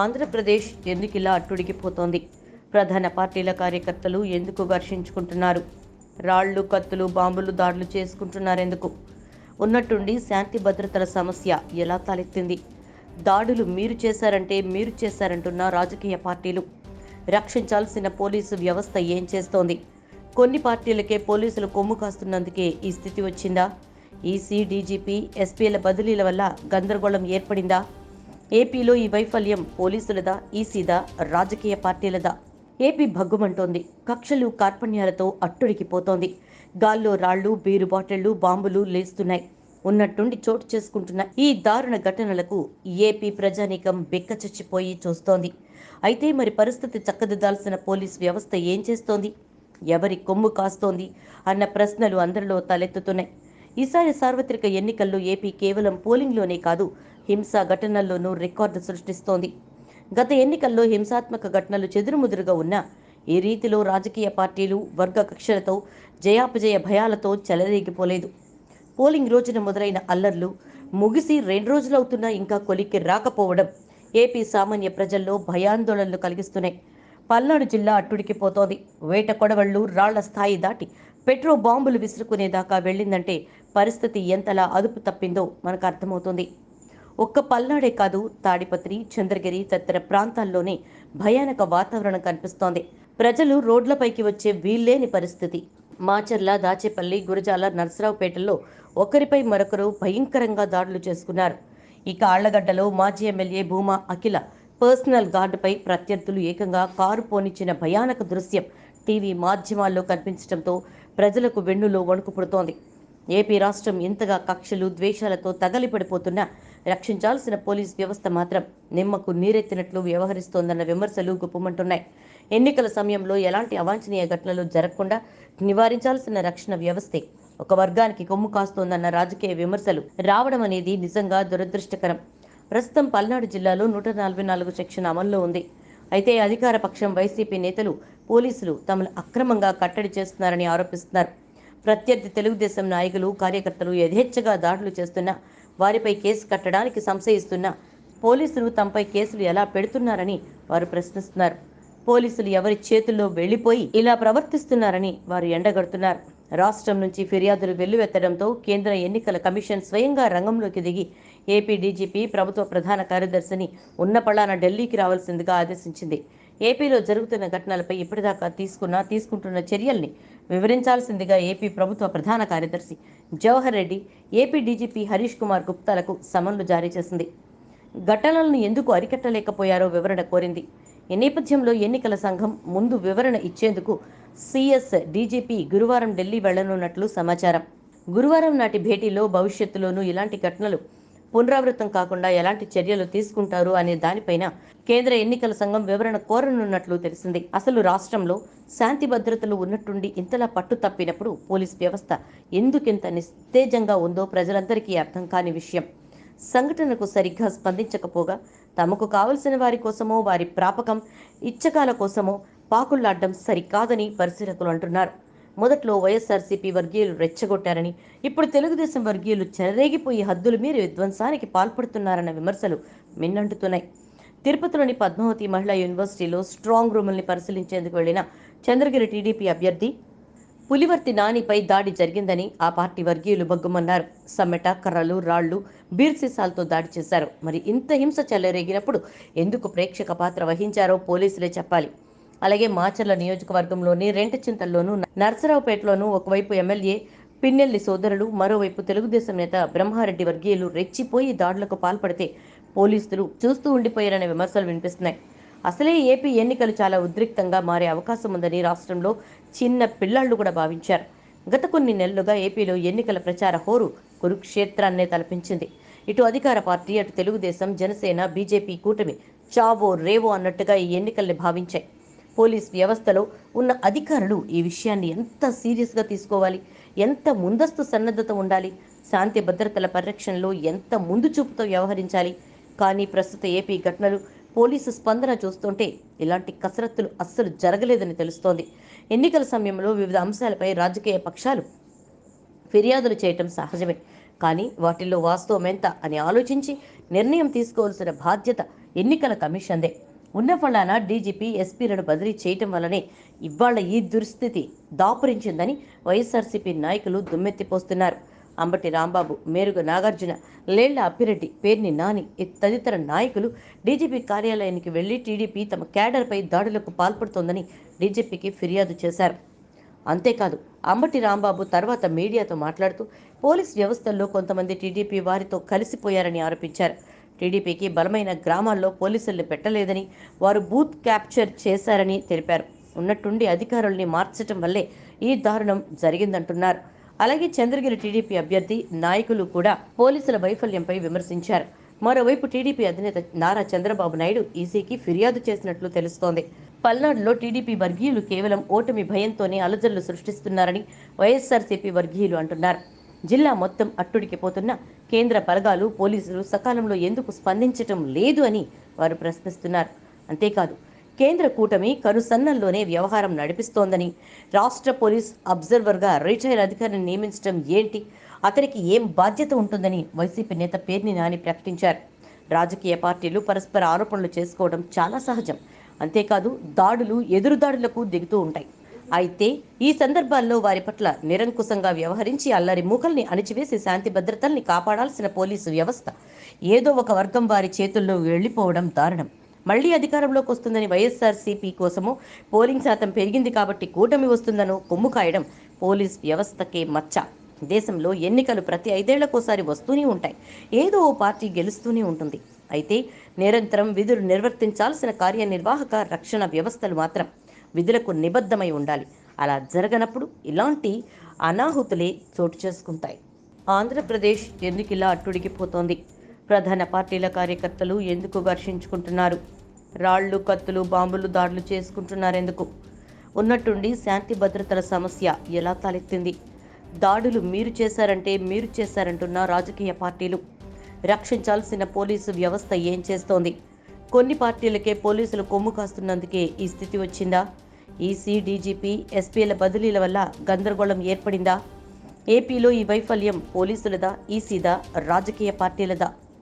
ఆంధ్రప్రదేశ్ ఎందుకిలా అట్టుడికిపోతోంది. ప్రధాన పార్టీల కార్యకర్తలు ఎందుకు ఘర్షించుకుంటున్నారు? రాళ్ళు కత్తులు బాంబులు దాడులు చేసుకుంటున్నారెందుకు? ఉన్నట్టుండి శాంతి భద్రతల సమస్య ఎలా తలెత్తింది? దాడులు మీరు చేశారంటే మీరు చేశారంటున్న రాజకీయ పార్టీలు. రక్షించాల్సిన పోలీసు వ్యవస్థ ఏం చేస్తోంది? కొన్ని పార్టీలకే పోలీసులు కొమ్ము కాస్తున్నందుకే ఈ స్థితి వచ్చిందా? ఈసీ డీజీపీ ఎస్పీల బదిలీల వల్ల గందరగోళం ఏర్పడిందా? ఏపీలో ఈ వైఫల్యం పోలీసులదా ఈసీదా రాజకీయ పార్టీలదా? ఏపీ భగ్గుమంటోంది. కక్షలు కార్పణ్యాలతో అట్టుడికిపోతోంది. గాల్లో రాళ్ళు బీరు బాటిళ్ళు బాంబులు లేస్తున్నాయి. ఉన్నట్టుండి చోటు చేసుకుంటున్న ఈ దారుణ ఘటనలకు ఏపీ ప్రజానీకం బిక్కచచ్చిపోయి చూస్తోంది. అయితే మరి పరిస్థితి చక్కదిద్దాల్సిన పోలీస్ వ్యవస్థ ఏం చేస్తోంది? ఎవరి కొమ్ము కాస్తోంది? అన్న ప్రశ్నలు అందరిలో తలెత్తుతున్నాయి. ఈసారి సార్వత్రిక ఎన్నికల్లో ఏపీ కేవలం పోలింగ్లోనే కాదు హింస ఘటనల్లోనూ రికార్డు సృష్టిస్తోంది. గత ఎన్నికల్లో హింసాత్మక ఘటనలు చెదురుముదురుగా ఉన్నా ఈ రీతిలో రాజకీయ పార్టీలు వర్గ కక్షలతో జయాపజయ భయాలతో చెలరేగిపోలేదు. పోలింగ్ రోజున మొదలైన అల్లర్లు ముగిసి రెండు రోజులవుతున్నా ఇంకా కొలిక్కి రాకపోవడం ఏపీ సామాన్య ప్రజల్లో భయాందోళనలు కలిగిస్తున్నాయి. పల్నాడు జిల్లా అట్టుడికిపోతోంది వేట కొడవళ్ళు రాళ్ళ స్థాయి దాటి పెట్రో బాంబులు విసురుకునేదాకా వెళ్ళిందంటే పరిస్థితి ఎంతలా అదుపు తప్పిందో మనకు అర్థమవుతుంది. ఒక్క పల్నాడే కాదు తాడిపత్రి చంద్రగిరి తదితర ప్రాంతాల్లోనే భయానక వాతావరణం కనిపిస్తోంది. ప్రజలు రోడ్లపైకి వచ్చే వీల్లేని పరిస్థితి. మాచర్ల దాచేపల్లి గురజాల నర్సరావుపేటల్లో ఒకరిపై మరొకరు భయంకరంగా దాడులు చేసుకున్నారు. ఇక ఆళ్ళగడ్డలో మాజీ ఎమ్మెల్యే భూమా అఖిల పర్సనల్ గార్డుపై ప్రత్యర్థులు ఏకంగా కారు పోనిచ్చిన భయానక దృశ్యం టీవీ మాధ్యమాల్లో కనిపించడంతో ప్రజలకు వెన్నులో వణుకు పుడుతోంది. ఏపీ రాష్ట్రం ఇంతగా కక్షలు ద్వేషాలతో తగలిపడిపోతున్నా రక్షించాల్సిన పోలీస్ వ్యవస్థ మాత్రం నిమ్మకు నీరెత్తినట్లు వ్యవహరిస్తోందన్న విమర్శలు గుప్పమంటున్నాయి. ఎన్నికల సమయంలో ఎలాంటి అవాంఛనీయ ఘటనలు జరగకుండా నివారించాల్సిన రక్షణ వ్యవస్థే ఒక వర్గానికి కొమ్ము కాస్తోందన్న రాజకీయ విమర్శలు రావడం అనేది నిజంగా దురదృష్టకరం. ప్రస్తుతం పల్నాడు జిల్లాలో నూట నలభై నాలుగు సెక్షన్ అమల్లో ఉంది. అయితే అధికార పక్షం వైసీపీ నేతలు పోలీసులు తమను అక్రమంగా కట్టడి చేస్తున్నారని ఆరోపిస్తున్నారు. ప్రత్యర్థి తెలుగుదేశం నాయకులు కార్యకర్తలు యథేచ్ఛగా దాడులు చేస్తున్నా వారిపై కేసు కట్టడానికి సంశయిస్తున్న పోలీసులు తమపై కేసులు ఎలా పెడుతున్నారని వారు ప్రశ్నిస్తున్నారు. పోలీసులు ఎవరి చేతుల్లో వెళ్ళిపోయి ఇలా ప్రవర్తిస్తున్నారని వారు ఎండగడుతున్నారు. రాష్ట్రం నుంచి ఫిర్యాదులు వెల్లువెత్తడంతో కేంద్ర ఎన్నికల కమిషన్ స్వయంగా రంగంలోకి దిగి ఏపీ డీజీపీ ప్రభుత్వ ప్రధాన కార్యదర్శిని ఉన్నపళాన ఢిల్లీకి రావాల్సిందిగా ఆదేశించింది. ఏపీలో జరుగుతున్న ఘటనలపై ఇప్పటిదాకా తీసుకున్న తీసుకుంటున్న చర్యల్ని వివరించాల్సిందిగా ఏపీ ప్రభుత్వ ప్రధాన కార్యదర్శి జవహర్ రెడ్డి ఏపీ డీజీపీ హరీష్ కుమార్ గుప్తాలకు సమన్లు జారీ చేసింది. ఘటనలను ఎందుకు అరికట్టలేకపోయారో వివరణ కోరింది. ఈ నేపథ్యంలో ఎన్నికల సంఘం ముందు వివరణ ఇచ్చేందుకు సిఎస్ డీజీపీ గురువారం ఢిల్లీ వెళ్ళనున్నట్లు సమాచారం. గురువారం నాటి భేటీలో భవిష్యత్తులోనూ ఇలాంటి ఘటనలు పునరావృతం కాకుండా ఎలాంటి చర్యలు తీసుకుంటారు అనే దానిపైన కేంద్ర ఎన్నికల సంఘం వివరణ కోరనున్నట్లు తెలిసింది. అసలు రాష్ట్రంలో శాంతి భద్రతలు ఉన్నట్టుండి ఇంతలా పట్టు తప్పినప్పుడు పోలీస్ వ్యవస్థ ఎందుకింత నిస్తేజంగా ఉందో ప్రజలందరికీ అర్థం కాని విషయం. సంఘటనకు సరిగ్గా స్పందించకపోగా తమకు కావలసిన వారి కోసమో వారి ప్రాపకం ఇచ్చకాల కోసమో పాకుళ్ళాడ్డం సరికాదని పరిశీలకులు అంటున్నారు. మొదట్లో వైఎస్ఆర్సీపీ వర్గీయులు రెచ్చగొట్టారని ఇప్పుడు తెలుగుదేశం వర్గీయులు చెలరేగిపోయి హద్దులు మీరి విధ్వంసానికి పాల్పడుతున్నారన్న విమర్శలు మిన్నంటుతున్నాయి. తిరుపతిలోని పద్మావతి మహిళా యూనివర్సిటీలో స్ట్రాంగ్ రూముల్ని పరిశీలించేందుకు వెళ్ళిన చంద్రగిరి టీడీపీ అభ్యర్థి పులివర్తి నానిపై దాడి జరిగిందని ఆ పార్టీ వర్గీయులు బగ్గుమన్నారు. సమ్మెట కర్రలు రాళ్ళు బీర్ సీసాలతో దాడి చేశారు. మరి ఇంత హింస చెలరేగినప్పుడు ఎందుకు ప్రేక్షక పాత్ర వహించారో పోలీసులే చెప్పాలి. అలాగే మాచర్ల నియోజకవర్గంలోని రెంటచింతల్లోనూ నర్సరావుపేటలోనూ ఒకవైపు ఎమ్మెల్యే పిన్నెల్లి సోదరులు మరోవైపు తెలుగుదేశం నేత బ్రహ్మారెడ్డి వర్గీయులు రెచ్చిపోయి దాడులకు పాల్పడితే పోలీసులు చూస్తూ ఉండిపోయారనే విమర్శలు వినిపిస్తున్నాయి. అసలే ఏపీ ఎన్నికలు చాలా ఉద్రిక్తంగా మారే అవకాశం ఉందని రాష్ట్రంలో చిన్న పిల్లాళ్ళు కూడా భావించారు. గత కొన్ని నెలలుగా ఏపీలో ఎన్నికల ప్రచార హోరు కురుక్షేత్రాన్నే తలపించింది. ఇటు అధికార పార్టీ అటు తెలుగుదేశం జనసేన బీజేపీ కూటమి చావో రేవో అన్నట్టుగా ఈ ఎన్నికల్ని భావించాయి. పోలీస్ వ్యవస్థలో ఉన్న అధికారులు ఈ విషయాన్ని ఎంత సీరియస్గా తీసుకోవాలి? ఎంత ముందస్తు సన్నద్ధత ఉండాలి? శాంతి భద్రతల పరిరక్షణలో ఎంత ముందు చూపుతో వ్యవహరించాలి? కానీ ప్రస్తుత ఏపీ ఘటనలు పోలీసు స్పందన చూస్తుంటే ఇలాంటి కసరత్తులు అస్సలు జరగలేదని తెలుస్తోంది. ఎన్నికల సమయంలో వివిధ అంశాలపై రాజకీయ పక్షాలు ఫిర్యాదులు చేయటం సహజమే. కానీ వాటిల్లో వాస్తవం ఎంత అని ఆలోచించి నిర్ణయం తీసుకోవాల్సిన బాధ్యత ఎన్నికల కమిషన్దే. ఉన్న ఫలాన డీజీపీ ఎస్పీలను బదిలీ చేయటం వల్లనే ఇవాళ ఈ దుస్థితి దాపురించిందని వైఎస్ఆర్సీపీ నాయకులు దుమ్మెత్తిపోస్తున్నారు. అంబటి రాంబాబు మేరుగ నాగార్జున లేళ్ళ అప్పిరెడ్డి పేర్ని నాని తదితర నాయకులు డీజీపీ కార్యాలయానికి వెళ్ళి టీడీపీ తమ క్యాడర్పై దాడులకు పాల్పడుతోందని డీజీపీకి ఫిర్యాదు చేశారు. అంతేకాదు అంబటి రాంబాబు తర్వాత మీడియాతో మాట్లాడుతూ పోలీస్ వ్యవస్థల్లో కొంతమంది టీడీపీ వారితో కలిసిపోయారని ఆరోపించారు. టీడీపీకి బలమైన గ్రామాల్లో పోలీసుల్ని పెట్టలేదని వారు బూత్ క్యాప్చర్ చేశారని తెలిపారు. ఉన్నట్టుండి అధికారుల్ని మార్చటం వల్లే ఈ దారుణం జరిగిందంటున్నారు. అలాగే చంద్రగిరి టీడీపీ అభ్యర్థి నాయకులు కూడా పోలీసుల వైఫల్యంపై విమర్శించారు. మరోవైపు టీడీపీ అధినేత నారా చంద్రబాబు నాయుడు ఈసీకి ఫిర్యాదు చేసినట్లు తెలుస్తోంది. పల్నాడులో టీడీపీ వర్గీయులు కేవలం ఓటమి భయంతోనే అలజడులు సృష్టిస్తున్నారని వైఎస్ఆర్సీపీ వర్గీయులు అంటున్నారు. జిల్లా మొత్తం అట్టుడికిపోతున్న కేంద్ర బలగాలు పోలీసులు సకాలంలో ఎందుకు స్పందించటం లేదు అని వారు ప్రశ్నిస్తున్నారు. అంతేకాదు కేంద్ర కూటమి కనుసన్నల్లోనే వ్యవహారం నడిపిస్తోందని రాష్ట్ర పోలీస్ అబ్జర్వర్గా రిటైర్ అధికారిని నియమించడం ఏంటి అతనికి ఏం బాధ్యత ఉంటుందని వైసీపీ నేత పేర్ని నాని ప్రకటించారు. రాజకీయ పార్టీలు పరస్పర ఆరోపణలు చేసుకోవడం చాలా సహజం. అంతేకాదు దాడులు ఎదురుదాడులకు దిగుతూ ఉంటాయి. అయితే ఈ సందర్భాల్లో వారి పట్ల నిరంకుశంగా వ్యవహరించి అల్లరి మూకల్ని అణిచివేసి శాంతి భద్రతల్ని కాపాడాల్సిన పోలీసు వ్యవస్థ ఏదో ఒక వర్గం వారి చేతుల్లో వెళ్ళిపోవడం దారుణం. మళ్ళీ అధికారంలోకి వస్తుందని వైఎస్ఆర్ సిపి కోసమో పోలింగ్ శాతం పెరిగింది కాబట్టి కూటమి వస్తుందనో కొమ్ము కాయడం పోలీస్ వ్యవస్థకే మచ్చ. దేశంలో ఎన్నికలు ప్రతి ఐదేళ్ళకోసారి వస్తూనే ఉంటాయి. ఏదో ఓ పార్టీ గెలుస్తూనే ఉంటుంది. అయితే నిరంతరం విధులు నిర్వర్తించాల్సిన కార్యనిర్వాహక రక్షణ వ్యవస్థలు మాత్రం విధులకు నిబద్ధమై ఉండాలి. అలా జరగనప్పుడు ఇలాంటి అనాహుతులే చోటు చేసుకుంటాయి. ఆంధ్రప్రదేశ్ ఎందుకు ఇలా అట్టుడికిపోతోంది ప్రధాన పార్టీల కార్యకర్తలు ఎందుకు ఘర్షించుకుంటున్నారు? రాళ్ళు కత్తులు బాంబులు దాడులు చేసుకుంటున్నారెందుకు? ఉన్నట్టుండి శాంతి భద్రతల సమస్య ఎలా తలెత్తింది? దాడులు మీరు చేశారంటే మీరు చేశారంటున్న రాజకీయ పార్టీలు. రక్షించాల్సిన పోలీసు వ్యవస్థ ఏం చేస్తోంది? కొన్ని పార్టీలకే పోలీసులు కొమ్ము కాస్తున్నందుకే ఈ స్థితి వచ్చిందా? ఈసీ డీజీపీ ఎస్పీల బదిలీల వల్ల గందరగోళం ఏర్పడిందా? ఏపీలో ఈ వైఫల్యం పోలీసులదా? ఈసీదా? రాజకీయ పార్టీలదా?